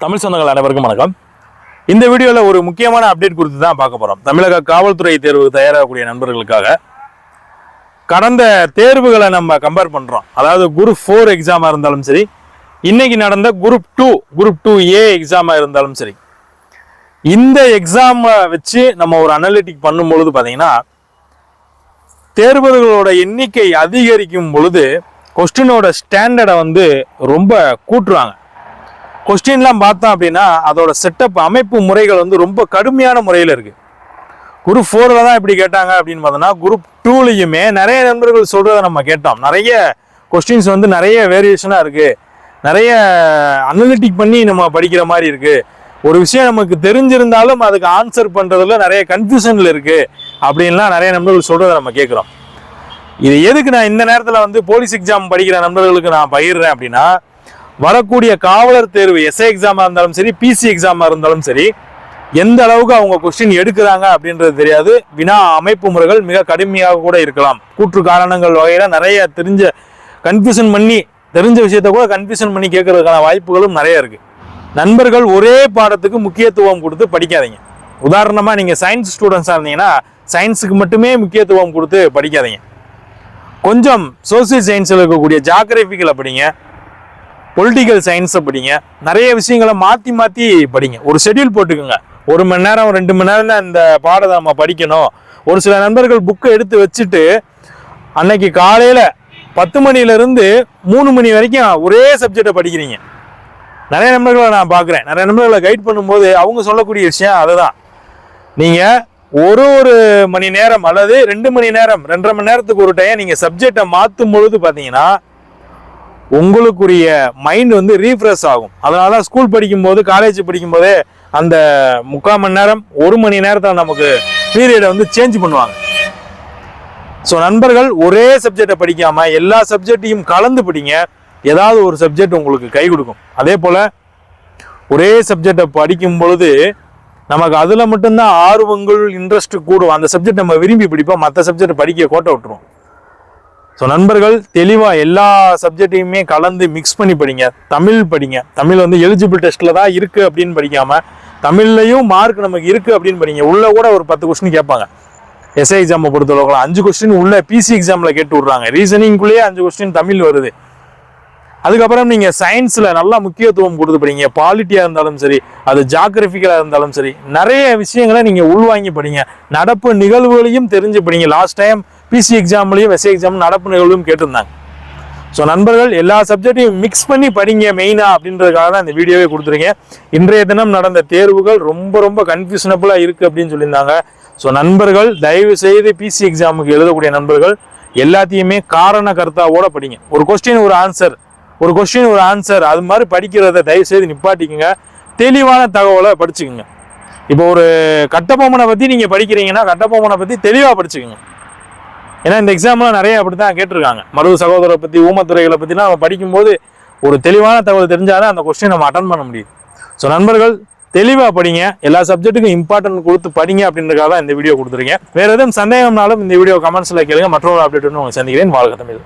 தமிழ் சொந்தங்கள் அனைவருக்கும் வணக்கம். இந்த வீடியோவில் ஒரு முக்கியமான அப்டேட் குறித்து தான் பார்க்க போகிறோம் தமிழக காவல்துறை தேர்வு தயாராகக்கூடிய நண்பர்களுக்காக கடந்த தேர்வுகளை நம்ம கம்பேர் பண்ணுறோம் அதாவது குரூப் ஃபோர் எக்ஸாமாக இருந்தாலும் சரி இன்னைக்கு நடந்த group two group two A எக்ஸாமாக இருந்தாலும் சரி இந்த எக்ஸாமை வச்சு நம்ம ஒரு அனலிட்டிக் பண்ணும் பொழுது பார்த்தீங்கன்னா தேர்வர்களோட எண்ணிக்கை அதிகரிக்கும் பொழுது கொஸ்டினோட ஸ்டாண்டர்டை வந்து ரொம்ப கூட்டுறாங்க. கொஸ்டின்லாம் பார்த்தோம் அப்படின்னா அதோட செட்டப் அமைப்பு முறைகள் வந்து ரொம்ப கடுமையான முறையில் இருக்குது குரூப் ஃபோரில் தான் இப்படி கேட்டாங்க அப்படின்னு பார்த்தோன்னா குரூப் டூலையுமே நிறைய நண்பர்கள் சொல்கிறத நம்ம கேட்டோம். நிறைய கொஸ்டின்ஸ் வந்து நிறைய வேரியேஷனாக இருக்குது நிறைய அனலிட்டிக் பண்ணி நம்ம படிக்கிற மாதிரி இருக்குது ஒரு விஷயம் நமக்கு தெரிஞ்சிருந்தாலும் அதுக்கு ஆன்சர் பண்ணுறதுல நிறைய கன்ஃபியூஷனில் இருக்குது அப்படின்லாம் நிறைய நண்பர்கள் சொல்கிறத நம்ம கேட்குறோம். இது எதுக்கு நான் இந்த நேரத்தில் வந்து போலீஸ் எக்ஸாம் படிக்கிற நண்பர்களுக்கு நான் பகிர்றேன் அப்படின்னா வரக்கூடிய காவலர் தேர்வு எஸ்ஐ எக்ஸாமாக இருந்தாலும் சரி பிசி எக்ஸாமாக இருந்தாலும் சரி எந்த அளவுக்கு அவங்க கொஸ்டின் எடுக்கிறாங்க அப்படின்றது தெரியாது. வினா அமைப்பு முறைகள் மிக கடுமையாக கூட இருக்கலாம். கூற்று காரணங்கள் வகையில் நிறைய தெரிஞ்ச கன்ஃபியூஷன் பண்ணி தெரிஞ்ச விஷயத்த கூட கன்ஃபியூஷன் பண்ணி கேட்கறதுக்கான வாய்ப்புகளும் நிறைய இருக்கு. நண்பர்கள் ஒரே பாடத்துக்கு முக்கியத்துவம் கொடுத்து படிக்காதீங்க. உதாரணமாக நீங்கள் சயின்ஸ் ஸ்டூடெண்ட்ஸாக இருந்தீங்கன்னா சயின்ஸுக்கு மட்டுமே முக்கியத்துவம் கொடுத்து படிக்காதீங்க. கொஞ்சம் சோசியல் சயின்ஸில் இருக்கக்கூடிய ஜாகிரபிகளை படிங்க. பொலிட்டிக்கல் சயின்ஸை படிங்க. நிறைய விஷயங்களை மாற்றி மாற்றி படிங்க. ஒரு ஷெட்யூல் போட்டுக்கோங்க. ஒரு மணி நேரம் ரெண்டு மணி நேரம் தான் இந்த பாடத்தை நம்ம படிக்கணும். ஒரு சில நண்பர்கள் புக்கை எடுத்து வச்சுட்டு அன்னைக்கு காலையில் பத்து மணிலேருந்து மூணு மணி வரைக்கும் ஒரே சப்ஜெக்டை படிக்கிறீங்க. நிறைய நண்பர்களை நான் பார்க்குறேன். நிறைய நண்பர்களை கைட் பண்ணும்போது அவங்க சொல்லக்கூடிய விஷயம் அதுதான். நீங்கள் ஒரு ஒரு மணி நேரம் அல்லது ரெண்டு மணி நேரம் ரெண்டரை மணி நேரத்துக்கு ஒரு டைம் நீங்கள் சப்ஜெக்டை மாற்றும் பொழுது பார்த்தீங்கன்னா உங்களுக்குரிய மைண்ட் வந்து ரீஃப்ரெஷ் ஆகும். அதனால தான் ஸ்கூல் படிக்கும்போது காலேஜ் படிக்கும்போதே அந்த முக்கால் மணி நேரம் ஒரு மணி நேரத்தில் நமக்கு பீரியடை வந்து சேஞ்ச் பண்ணுவாங்க. ஸோ நண்பர்கள் ஒரே சப்ஜெக்டை படிக்காமல் எல்லா சப்ஜெக்டையும் கலந்து படிங்க. ஏதாவது ஒரு சப்ஜெக்ட் உங்களுக்கு கை கொடுக்கும். அதே போல் ஒரே சப்ஜெக்டை படிக்கும் பொழுது நமக்கு அதில் மட்டும்தான் ஆர்வங்கள் இன்ட்ரெஸ்ட் கூடும். அந்த சப்ஜெக்ட் நம்ம விரும்பி பிடிப்போம். மற்ற சப்ஜெக்ட் படிக்க கோட்டை விட்டுருவோம். ஸோ நண்பர்கள் தெளிவாக எல்லா சப்ஜெக்டையுமே கலந்து மிக்ஸ் பண்ணி படிங்க. தமிழ் படிங்க. தமிழ் வந்து எலிஜிபிள் டெஸ்ட்டில் தான் இருக்குது அப்படின்னு படிக்காமல் தமிழ்லையும் மார்க் நமக்கு இருக்குது அப்படின்னு படிங்க. உள்ளே கூட ஒரு பத்து கொஸ்டின் கேட்பாங்க. எஸ்ஐ எக்ஸாமை பொறுத்தளவுக்குலாம் அஞ்சு கொஸ்டின் உள்ள பிசி எக்ஸாமில் கேட்டு விட்றாங்க. ரீசனிங்குள்ளேயே அஞ்சு கொஸ்டின் தமிழ் வருது. அதுக்கப்புறம் நீங்கள் சயின்ஸில் நல்லா முக்கியத்துவம் கொடுத்து படிங்க. பாலிட்டியாக இருந்தாலும் சரி அது ஜாகிரபிக்கலாக இருந்தாலும் சரி நிறைய விஷயங்களை நீங்கள் உள்வாங்கி படிங்க. நடப்பு நிகழ்வுகளையும் தெரிஞ்சு படிங்க. லாஸ்ட் டைம் பிசி எக்ஸாம்லையும் எஸ்ஐ எக்ஸாம் நடப்பு நிகழ்வும் கேட்டிருந்தாங்க. ஸோ நண்பர்கள் எல்லா சப்ஜெக்டையும் மிக்ஸ் பண்ணி படிங்க மெயினாக அப்படின்றதுக்காக தான் இந்த வீடியோவே கொடுத்துருங்க இன்றைய தினம் நடந்த தேர்வுகள் ரொம்ப ரொம்ப கன்ஃபியூஷனபுளாக இருக்குது அப்படின்னு சொல்லியிருந்தாங்க. ஸோ நண்பர்கள் தயவு செய்து பிசி எக்ஸாமுக்கு எழுதக்கூடிய நண்பர்கள் எல்லாத்தையுமே காரண கருத்தாவோட படிங்க. ஒரு கொஸ்டின் ஒரு ஆன்சர் ஒரு கொஸ்டின் ஒரு ஆன்சர் அது மாதிரி படிக்கிறத தயவு செய்து தெளிவான தகவலை படிச்சுக்கோங்க. இப்போ ஒரு கட்டபொம்மனை பற்றி நீங்கள் படிக்கிறீங்கன்னா கட்டபொம்மனை பற்றி தெளிவாக படிச்சுக்கோங்க. ஏன்னா இந்த எக்ஸாம்லாம் நிறைய அப்படி தான் கேட்டிருக்காங்க. மருது சகோதரரை பற்றி ஊமத்துறைகளை பற்றிலாம் நம்ம படிக்கும்போது ஒரு தெளிவான தகவல் தெரிஞ்சாலே அந்த கொஸ்டின் நம்ம அட்டன் பண்ண முடியும் ஸோ நண்பர்கள் தெளிவாக படிங்க. எல்லா சப்ஜெக்ட்டுக்கும் இம்பார்ட்டன்ட் கொடுத்து படிங்க அப்படின்றக்காக தான் இந்த வீடியோ கொடுத்துருங்க வேறு எதுவும் சந்தேகம்னாலும் இந்த வீடியோ கமெண்ட்ஸில் கேளுங்க. மற்றொரு அப்டேட் ஒன்று உங்களுக்கு சந்திக்கிறேன். வாழ்க தமிழ்.